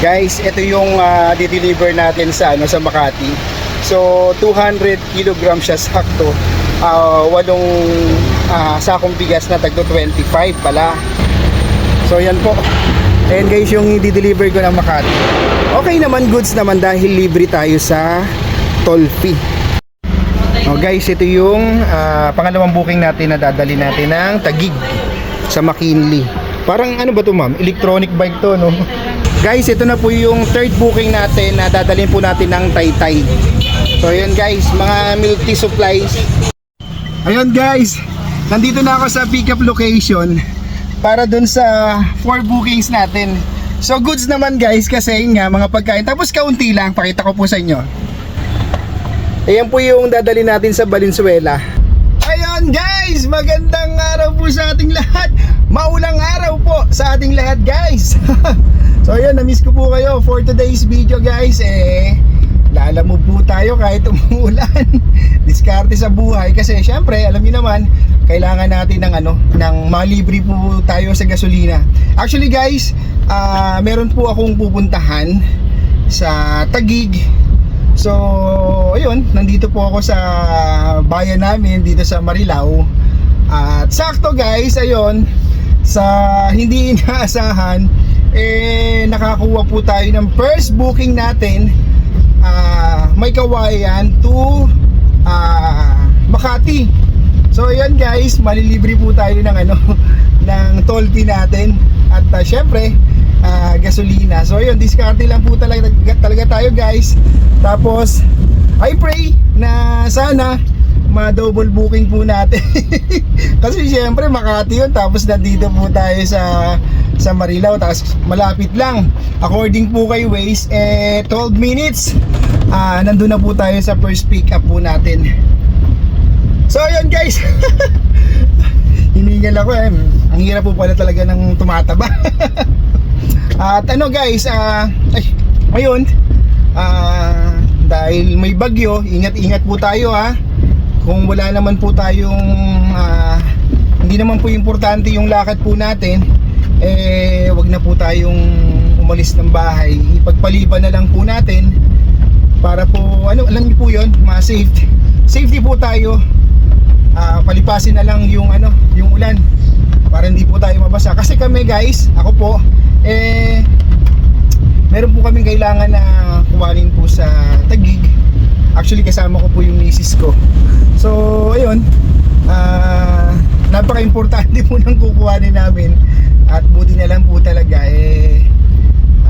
Guys, ito yung uh, di-deliver natin sa ano sa Makati. So 200 kg siya sakto. Uh, walong ah, sakong bigas na tagdo 25 pala. So yan po. Ayan guys yung i-deliver ko ng Makati. Okay naman goods naman dahil libre tayo sa toll fee. Oh guys, ito yung ah, pangalawang booking natin na dadali natin ng Tagig sa McKinley. Parang ano ba to ma'am? Electronic bike to no? Guys, ito na po yung third booking natin na dadalhin po natin ng Taytay. So yun guys, mga milk tea supplies. Ayun guys, nandito na ako sa pickup location para dun sa four bookings natin. So goods naman guys kasi nga mga pagkain. Tapos kaunti lang, pakita ko po sa inyo. Ayan po yung dadali natin sa Valenzuela. Ayun guys, magandang araw po sa ating lahat. Maulang araw po sa ating lahat guys. so ayun, na-miss ko po kayo for today's video guys. Eh, lalamove po tayo kahit umuulan. Diskarte sa buhay kasi syempre, alam niyo naman, kailangan natin ng ano, ng malibre po tayo sa gasolina. Actually guys, ah, meron po akong pupuntahan sa Tagig So, ayun, nandito po ako sa bayan namin dito sa Marilao. At sakto guys, ayun, sa hindi inaasahan, eh nakakuha po tayo ng first booking natin ah, may kawayan to ah, Makati. So ayan guys, malilibre po tayo ng ano ng toll fee natin at ah, syempre ah, gasolina. So ayun, diskarte lang po talaga, talaga tayo guys. Tapos I pray na sana ma-double booking po natin. Kasi syempre Makati yun tapos nandito po tayo sa sa Marilao tapos malapit lang. According po kay Waze eh 12 minutes. Ah, nandun na po tayo sa first pick up po natin. So ayun guys. Hiningal ako eh. Ang hirap po pala talaga ng tumataba. At ano guys, ah ay, ngayon, ah dahil may bagyo, ingat-ingat po tayo ha. Kung wala naman po tayong ah, hindi naman po importante yung lakad po natin, eh wag na po tayong umalis ng bahay. Ipagpaliban na lang po natin para po ano alam niyo po 'yon, ma-safety. Safety po tayo. Ah, palipasin na lang yung ano, yung ulan para hindi po tayo mabasa. Kasi kami guys, ako po eh meron po kaming kailangan na kumanin po sa Tagig. Actually kasama ko po yung misis ko. So, ayun. Ah, napaka-importante po ng kukuhanin namin at buti na lang po talaga eh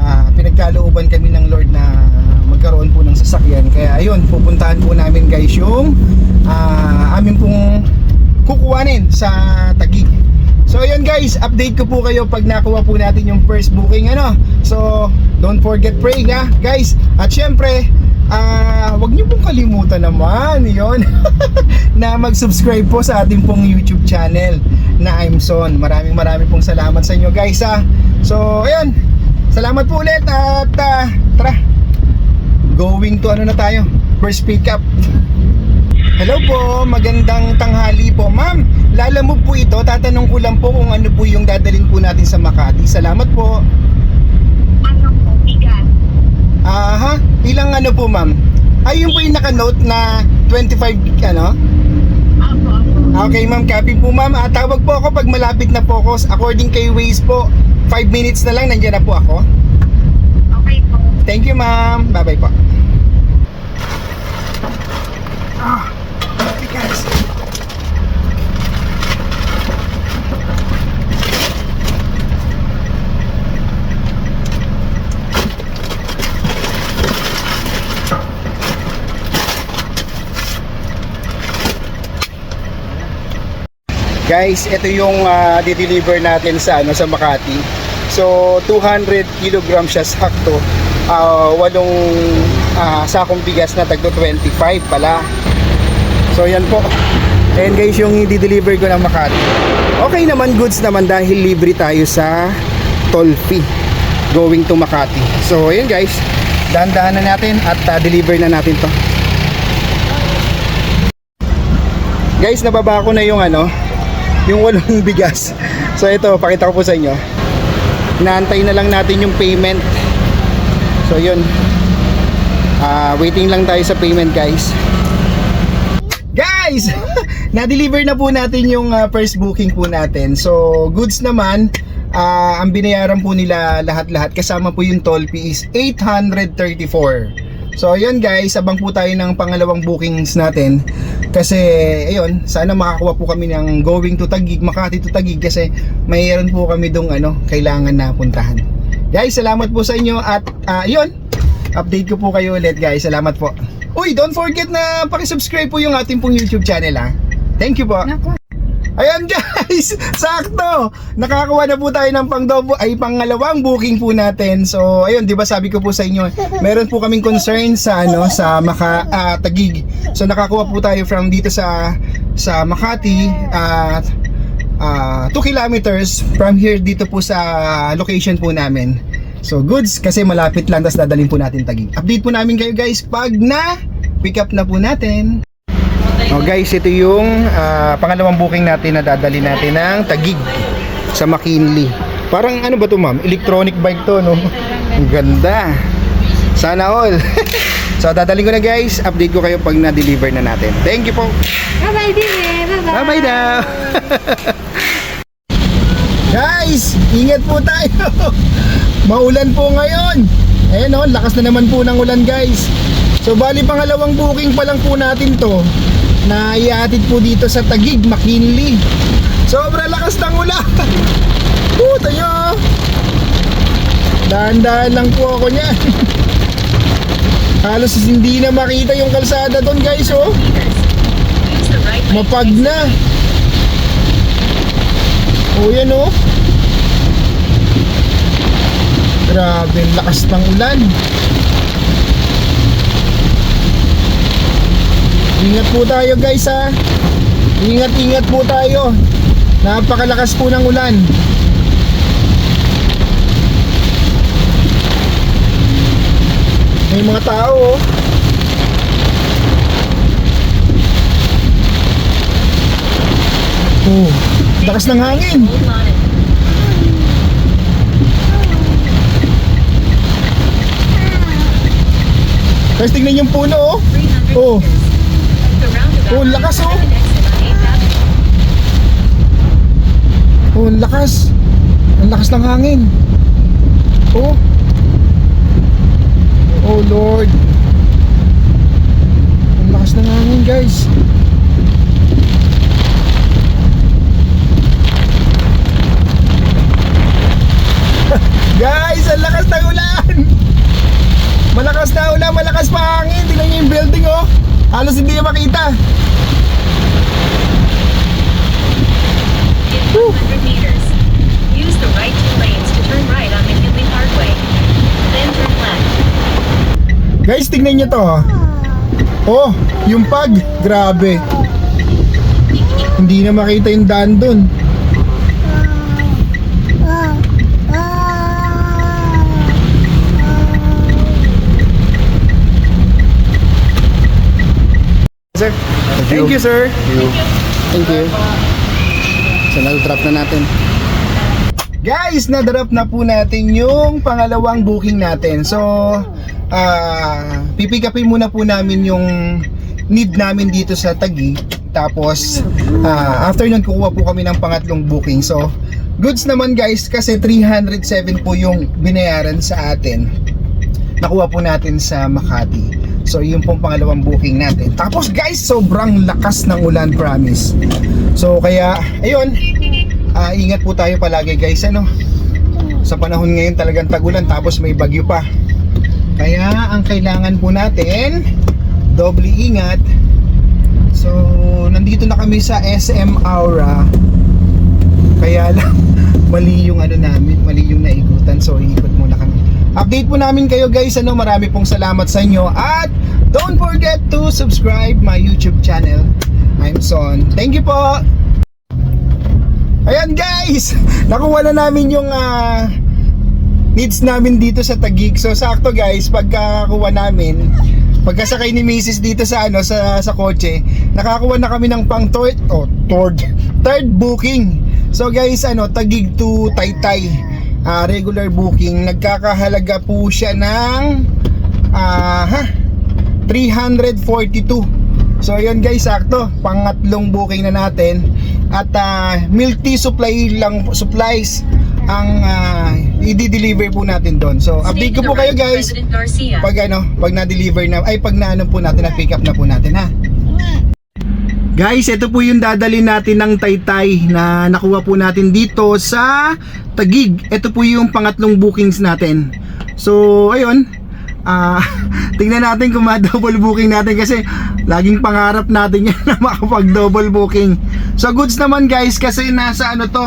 ah, pinagkalooban kami ng Lord na magkaroon po ng sasakyan. Kaya ayun, pupuntahan po namin guys yung ah, amin pong kukuhanin sa Tagig. So ayun guys, update ko po kayo pag nakuha po natin yung first booking ano. So don't forget praying ha guys. At syempre, ah wag niyo pong kalimutan naman yon na mag-subscribe po sa ating pong YouTube channel na I'm Son. Maraming maraming pong salamat sa inyo guys ha. So ayun, salamat po ulit at ah, tara. Going to ano na tayo? First pick up. Hello po, magandang tanghali po. Ma'am, lalamove po ito. Tatanong ko lang po kung ano po yung dadalhin po natin sa Makati. Salamat po. ano po, bigat. Aha, ilang ano po ma'am? Ay, yun po yung naka-note na 25 ano? Apo, apo. Okay ma'am, copy po ma'am. Ah, tawag po ako pag malapit na po ako. According kay Waze po, 5 minutes na lang, nandiyan na po ako. Okay po. Thank you ma'am. Bye-bye po. Ah, Guys, ito yung ah, di-deliver natin sa ano sa Makati. So 200 kg siya sakto. Ah, walong ah, sakong bigas na tagdo 25 pala. So yan po. Ayan guys yung i-deliver ko ng Makati. Okay naman goods naman dahil libre tayo sa toll fee going to Makati. So ayan guys, dahan-dahan na natin at ah, deliver na natin to. Guys, nababa ko na yung ano, yung walong bigas. So ito, pakita ko po sa inyo. Inaantay na lang natin yung payment So yun. Ah, waiting lang tayo sa payment guys. Guys, na-deliver na po natin yung ah, first booking po natin. So, goods naman, ah, ang binayaran po nila lahat-lahat kasama po yung toll fee is 834. So, ayun guys, abang po tayo ng pangalawang bookings natin. Kasi, ayun, sana makakuha po kami ng going to Tagig, Makati to Tagig kasi mayroon po kami dong ano, kailangan na puntahan. Guys, salamat po sa inyo at ah, ayun, update ko po kayo ulit guys. Salamat po. Uy, don't forget na pakisubscribe po yung ating pong YouTube channel ha. Thank you po. Ayan guys, sakto. Nakakakuha na po tayo ng pangdobo ay pangalawang booking po natin. So, ayun, 'di ba sabi ko po sa inyo, meron po kaming concern sa ano sa Maka ah, Tagig. So, nakakuha po tayo from dito sa sa Makati at 2 kilometers from here dito po sa location po namin. So goods kasi malapit lang tapos dadalhin po natin Tagig. Update po namin kayo guys pag na pick up na po natin. Oh guys, ito yung ah, pangalawang booking natin na dadali natin ng Tagig sa McKinley. Parang ano ba to ma'am? Electronic bike to no? Ang ganda. Sana all. so dadalhin ko na guys. Update ko kayo pag na-deliver na natin. Thank you po. Bye-bye din eh. Bye-bye. Bye-bye daw. Guys, ingat po tayo. Maulan po ngayon. Ayan oh, lakas na naman po ng ulan guys. So bali pangalawang booking pa lang po natin to na iatid po dito sa Tagig, McKinley. Sobra lakas ng ulan. Puta nyo. Dahan-dahan lang po ako niyan. Halos hindi na makita yung kalsada doon guys oh. Mapag na. O yan o. Grabe, lakas ng ulan. Ingat po tayo guys ha. Ingat ingat po tayo. Napakalakas po ng ulan. May mga tao oh. Oh, lakas ng hangin. Guys, tingnan yung puno oh. Oh. Oh, lakas, oh. Oh, lakas. Ang lakas ng hangin. Oh. Oh Lord. Ang lakas ng hangin, guys. Guys, ang lakas ng ulan. Malakas na ulan, malakas pa hangin. Tingnan niyo yung building oh. Halos hindi niya makita. In 100 meters, use the right two lanes to turn right on McKinley Parkway. Then turn left. Guys, tingnan niyo to. oh. Oh, yung pag, grabe. Hindi na makita yung daan dun. Sir, thank you, sir. Thank you. So, na-drop na natin. Guys, na-drop na po natin yung pangalawang booking natin. So, pipick upin muna po namin yung need namin dito sa Taguig. Tapos, ah, after nun, kukuha po kami ng pangatlong booking. So, goods naman guys, kasi 307 po yung binayaran sa atin. Nakuha po natin sa Makati. So, yun pong pangalawang booking natin. Tapos guys, sobrang lakas ng ulan, promise. So, kaya, ayun, ah, ingat po tayo palagi guys, ano? Sa panahon ngayon talagang tagulan, tapos may bagyo pa. Kaya, ang kailangan po natin, doble ingat. So, nandito na kami sa SM Aura. Kaya lang, mali yung ano namin, mali yung naikutan. So, iikot muna kami. Update po namin kayo guys. Ano, marami pong salamat sa inyo. At don't forget to subscribe my YouTube channel. I'm Son. Thank you po. Ayan guys, nakuha na namin yung ah, needs namin dito sa Tagig. So sakto guys, pagkakuha namin, pagkasakay ni Mrs. dito sa ano sa sa kotse, nakakuha na kami ng pang third oh, third, third booking. So guys, ano, Tagig to Taytay. Ah, regular booking, nagkakahalaga po siya ng ah, ha, 342. So ayun guys, sakto, pangatlong booking na natin. At ah, milk tea supply lang supplies ang ah, i-deliver po natin doon. So update ko po kayo guys. Pag ano, pag na-deliver na, ay pag na ano po natin, na-pick up na po natin ha. Guys, ito po yung dadalhin natin ng taytay na nakuha po natin dito sa Tagig. Ito po yung pangatlong bookings natin. So, ayun. Ah, tingnan natin kung ma-double booking natin kasi laging pangarap natin yan na makapag-double booking. So, goods naman guys kasi nasa ano to,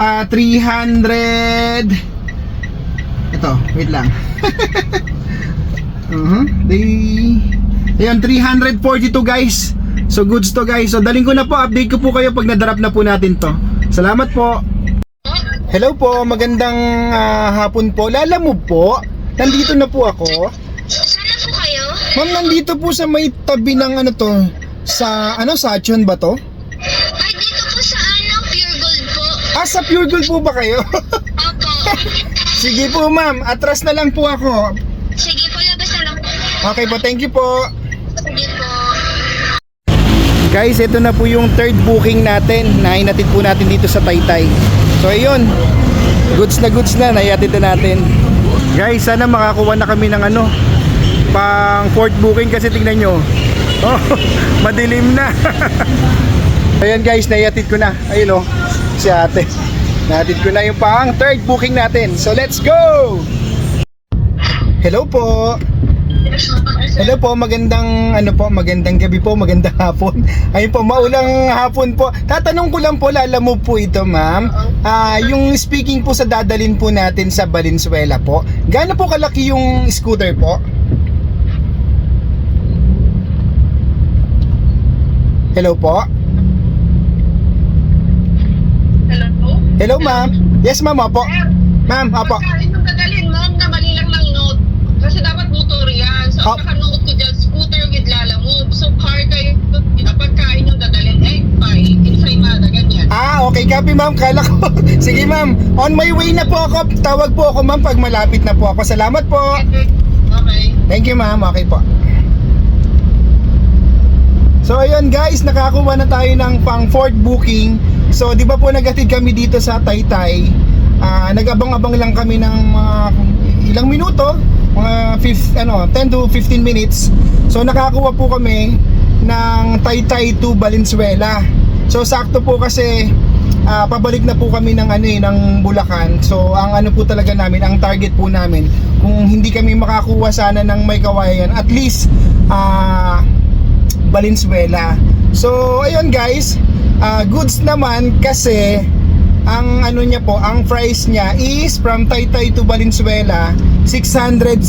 ah 300 Ito, wait lang. Uh-huh. They... Ayun, 342 guys. So goods to guys. So daling ko na po, update ko po kayo pag na-drop na po natin to. Salamat po. Hello po, magandang ah, hapon po. Lala mo po, nandito na po ako. Sana po kayo? Ma'am, nandito po sa may tabi ng ano to, sa ano, sa Achon ba to? Ay, dito po sa ano, Pure Gold po. Ah, sa Pure Gold po ba kayo? Opo. Sige po ma'am, atras na lang po ako. Sige po, labas na lang po. Okay po, thank you po. Sige po. Guys, ito na po yung third booking natin na hinatid po natin dito sa Taytay. So ayun, goods na goods na, naihatid na natin. Guys, sana makakuha na kami ng ano, pang fourth booking kasi tingnan nyo. Oh, madilim na. Ayan guys, naihatid ko na. Ayun oh, si ate. Nahatid ko na yung pang third booking natin. So let's go! Hello po. Hello po, magandang ano po, magandang gabi po, magandang hapon. Ayun po, maulang hapon po. Tatanong ko lang po, lala mo po ito, ma'am. Ah, yung speaking po sa dadalin po natin sa Valenzuela po. Gaano po kalaki yung scooter po? Hello po. Hello po? Hello, ma'am. Yes, ma'am, opo. Ma'am, opo. Pagkain ng dadalhin mo, na mali lang ng note. Kasi dapat motor ang naka-note ko dyan, scooter with Lala Move. So, car kayo, pagkain yung dadalhin, egg pie, ensaymada, ganyan. Ah, okay, copy ma'am. Kala ko. Sige ma'am, on my way na po ako. Tawag po ako ma'am pag malapit na po ako. Salamat po. Okay. Thank you ma'am. Okay po. So ayun guys, nakakuha na tayo ng pang fourth booking. So di ba po nagatid kami dito sa Taytay. Ah, nag-abang-abang lang kami ng mga ilang minuto, mga fif- ano, 10 to 15 minutes. So nakakuha po kami ng Taytay to Valenzuela. So sakto po kasi ah, pabalik na po kami ng ano eh, ng Bulacan. So ang ano po talaga namin, ang target po namin kung hindi kami makakuha sana ng may kawayan, at least ah Valenzuela. So, ayun guys, ah, goods naman kasi ang ano niya po, ang price niya is from Taytay to Valenzuela, 669.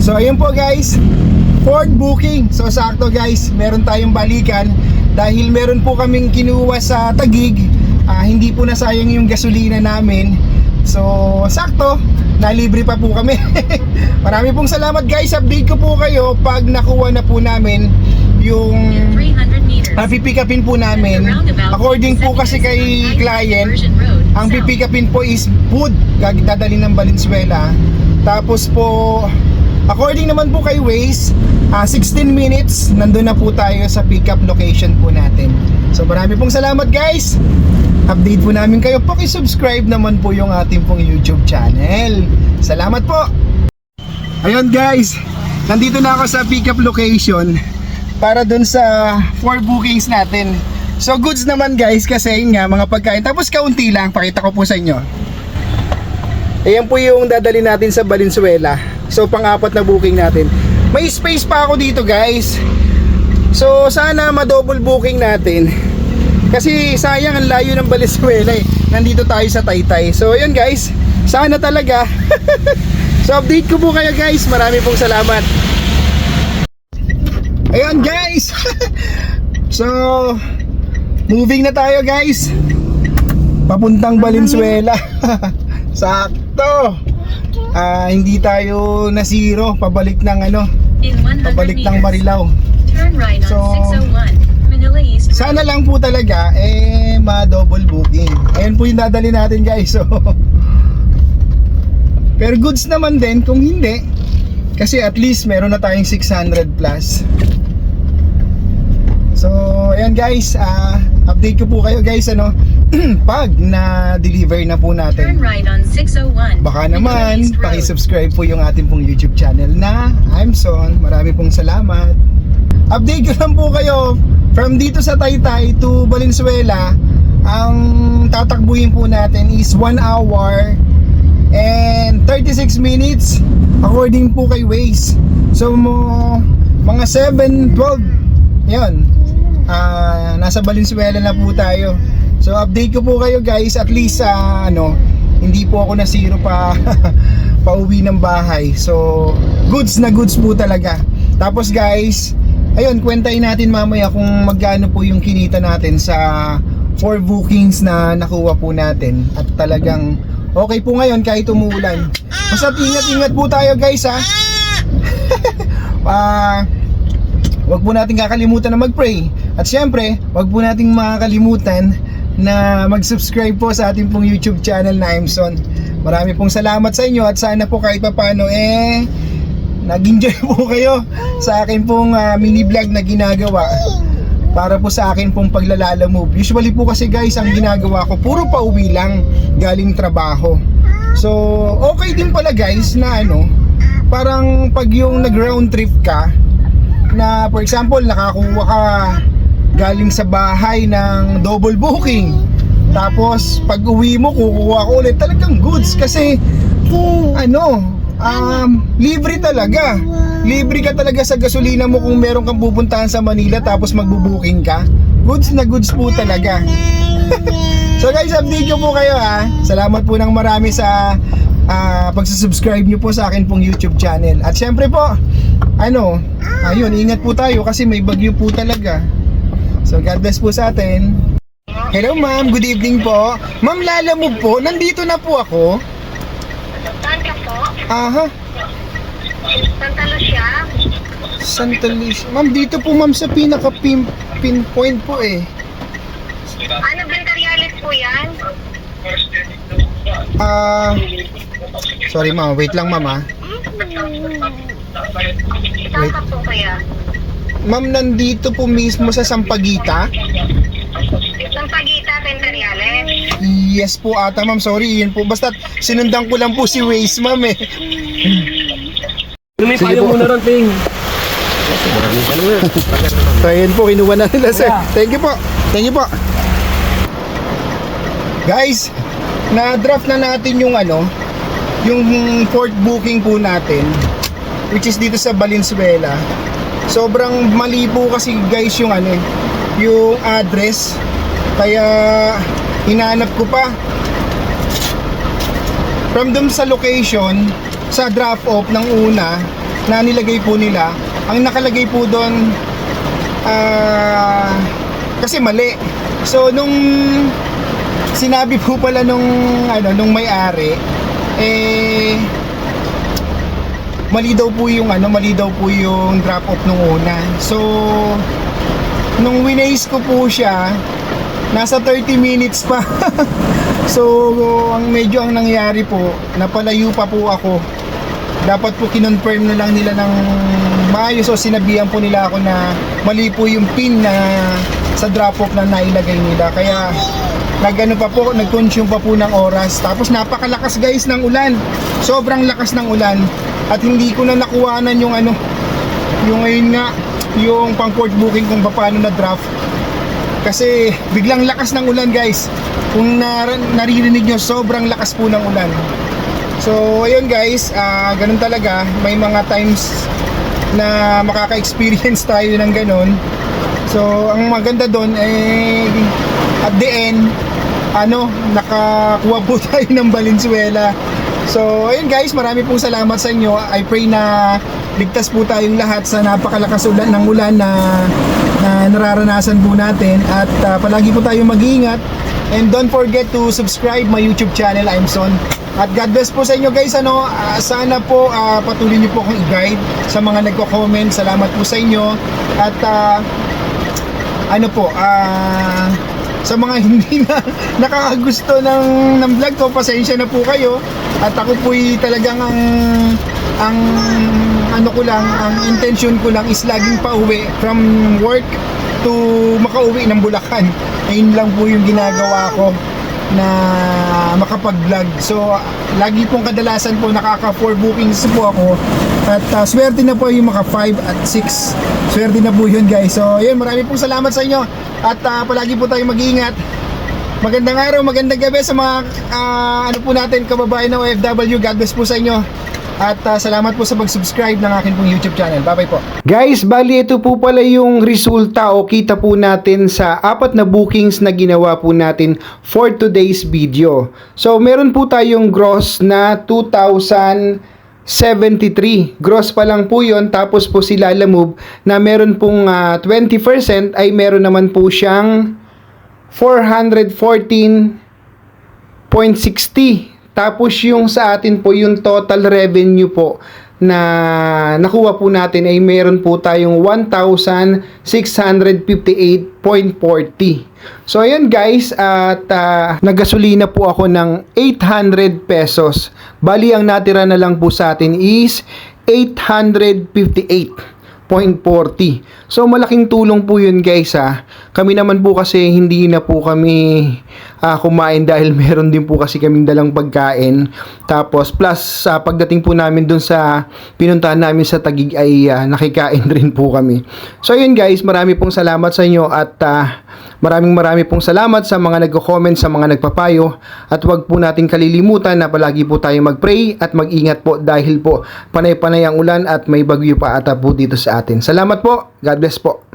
So, ayun po guys, Ford booking. So, sakto guys, meron tayong balikan dahil meron po kaming kinuha sa Tagig. Ah, hindi po nasayang yung gasolina namin. So, sakto, nalibre pa po kami. Marami pong salamat guys. Update ko po kayo pag nakuha na po namin yung In 300 meters. ah, pipikapin po namin. According po kasi kay client, ang pipikapin po is food. Dadalhin ng Valenzuela. Tapos po, according naman po kay Waze, ah, 16 minutes, nandun na po tayo sa pickup location po natin. So marami pong salamat guys. Update po namin kayo. Paki-subscribe naman po yung ating pong YouTube channel. Salamat po. Ayun guys, nandito na ako sa pickup location para dun sa four bookings natin. So goods naman guys kasi yun nga mga pagkain. Tapos kaunti lang, pakita ko po sa inyo. Ayan po yung dadali natin sa Valenzuela. So pang-apat na booking natin. May space pa ako dito guys. So sana ma-double booking natin. Kasi sayang ang layo ng Valenzuela eh. Nandito tayo sa Taytay. So ayun guys, sana talaga. so update ko po kayo guys. Marami pong salamat. Ayun guys. so moving na tayo guys. Papuntang Valenzuela. Sakto. Ah, hindi tayo na zero pabalik ng ano, In 100 pabalik ng. Marilao. So, 601. Manila East. Sana lang po talaga eh ma-double booking. Ayun po yung dadali natin guys. So Pero goods naman din kung hindi. Kasi at least meron na tayong 600 plus. So, ayan guys, ah, update ko po kayo guys ano, pag na-deliver na po Turn natin. right on 601. Baka naman, paki-subscribe po yung ating pong YouTube channel na I'm Son. Marami pong salamat. Update ko lang po kayo from dito sa Taytay to Valenzuela. Ang tatakbuhin po natin is 1 hour and 36 minutes according po kay Waze. So mo mga 7, 12 yun. Ah, nasa Valenzuela na po tayo. So update ko po kayo guys at least sa ano hindi po ako na zero pa pauwi ng bahay. So goods na goods po talaga. Tapos guys, ayun kwentahin natin mamaya kung magkano po yung kinita natin sa four bookings na nakuha po natin at talagang okay po ngayon kahit umuulan. Basta ingat-ingat po tayo guys ha. Ah, Huwag po natin kakalimutan na mag-pray. At syempre, huwag po nating makakalimutan na mag-subscribe po sa ating pong YouTube channel na Imson. Marami pong salamat sa inyo at sana po kahit papano eh nag-enjoy po kayo sa akin pong ah, mini vlog na ginagawa para po sa akin pong paglalala move. Usually po kasi guys, ang ginagawa ko puro pauwi lang galing trabaho. So, okay din pala guys na ano, parang pag yung nag-round trip ka, na for example nakakuha ka galing sa bahay ng double booking tapos pag uwi mo kukuha ko ulit talagang goods kasi ano um, libre talaga libre ka talaga sa gasolina mo kung meron kang pupuntahan sa Manila tapos magbubuking ka goods na goods po talaga so guys update ko po kayo ha salamat po ng marami sa ah, pagsusubscribe nyo po sa akin pong YouTube channel at syempre po ano, ayun, ingat po tayo kasi may bagyo po talaga. So, God bless po sa atin. Hello ma'am, good evening po. Ma'am Lala mo po, nandito na po ako. Aha, Santa Lucia? Santa Lucia. Ma'am, dito po ma'am sa pinaka pin, pinpoint po eh. Ano Bentariales po yan? Ah, sorry ma'am, wait lang ma'am ah. Saan po kuya? Ma'am, nandito po mismo sa Sampaguita. Sampaguita, Bentariales? Yes po ata ma'am, sorry, yun po. Basta sinundan ko lang po si Waze ma'am eh. May Sige payo po. muna ron, Ting. So ayun po, kinuha na nila sir. Thank you po. Thank you po. Guys, na-draft na natin yung ano, yung port booking po natin which is dito sa Valenzuela. Sobrang mali po kasi guys yung ano, eh, yung address. Kaya hinanap ko pa. From dun sa location sa drop off ng una na nilagay po nila ang nakalagay po doon ah, kasi mali. So nung sinabi po pala nung ano nung may-ari eh mali daw po yung ano mali daw po yung drop off nung una. So nung winays ko po siya nasa 30 minutes pa. So ang medyo ang nangyari po napalayo pa po ako. Dapat po kinonfirm na lang nila ng maayos o sinabihan po nila ako na mali po yung pin na sa drop off na nailagay nila. Kaya nagano pa po nag-consume pa po ng oras. Tapos napakalakas guys ng ulan. Sobrang lakas ng ulan. At hindi ko na nakuhanan yung ano yung ngayon nga yung pang port booking kung paano na draft kasi biglang lakas ng ulan guys. Kung nar- naririnig nyo sobrang lakas po ng ulan. So ayun guys. Ah ganun talaga. May mga times na makaka-experience tayo ng ganun. So ang maganda doon eh at the end ano nakakuha po tayo ng Valenzuela. So ayun guys. Marami pong salamat sa inyo. I pray na ligtas po tayong lahat sa napakalakas ulan ng ulan na, na nararanasan po natin. At ah, palagi po tayong mag-iingat. And don't forget to subscribe my YouTube channel. I'm Son. At God bless po sa inyo guys. Ano ah, sana po ah, patuloy niyo po akong i-guide sa mga nagko-comment. Salamat po sa inyo. At ah, ano po ah sa mga hindi na nakakagusto ng, ng vlog ko, pasensya na po kayo. At ako po'y talagang ang, ang ano ko lang, ang intention ko lang is laging pauwi from work to makauwi ng Bulacan. Ayun lang po yung ginagawa ko na makapag-vlog. So, lagi pong kadalasan po nakaka 4 bookings po ako. At uh, swerte na po yung mga 5 at 6. Swerte na po yun guys. So, yun, marami pong salamat sa inyo. At uh, palagi po tayong mag-iingat. Magandang araw, magandang gabi sa mga ah, ano po natin kababayan na OFW. God bless po sa inyo. At ah, salamat po sa pag-subscribe ng akin pong YouTube channel. Bye-bye po. Guys, bali ito po pala yung resulta o kita po natin sa apat na bookings na ginawa po natin for today's video. So, meron po tayong gross na 2,073. Gross pa lang po yon Tapos po si Lala Move na meron pong ah, 20% ay meron naman po siyang 414.60. Tapos yung sa atin po, yung total revenue po na nakuha po natin ay meron po tayong 1,658.40. So ayan guys, at ah, nagasolina po ako ng 800 pesos. Bali ang natira na lang po sa atin is 858. 0.40. So malaking tulong po yun guys ha. Kami naman po kasi hindi na po kami ah, kumain dahil meron din po kasi kaming dalang pagkain. Tapos plus sa pagdating po namin dun sa pinuntahan namin sa Tagig ay ah, nakikain rin po kami. So yun guys, marami pong salamat sa inyo at ah, maraming marami pong salamat sa mga nagko-comment, sa mga nagpapayo at wag po nating kalilimutan na palagi po tayo mag-pray at mag-ingat po dahil po panay-panay ang ulan at may bagyo pa ata po dito sa atin. Salamat po. God bless po.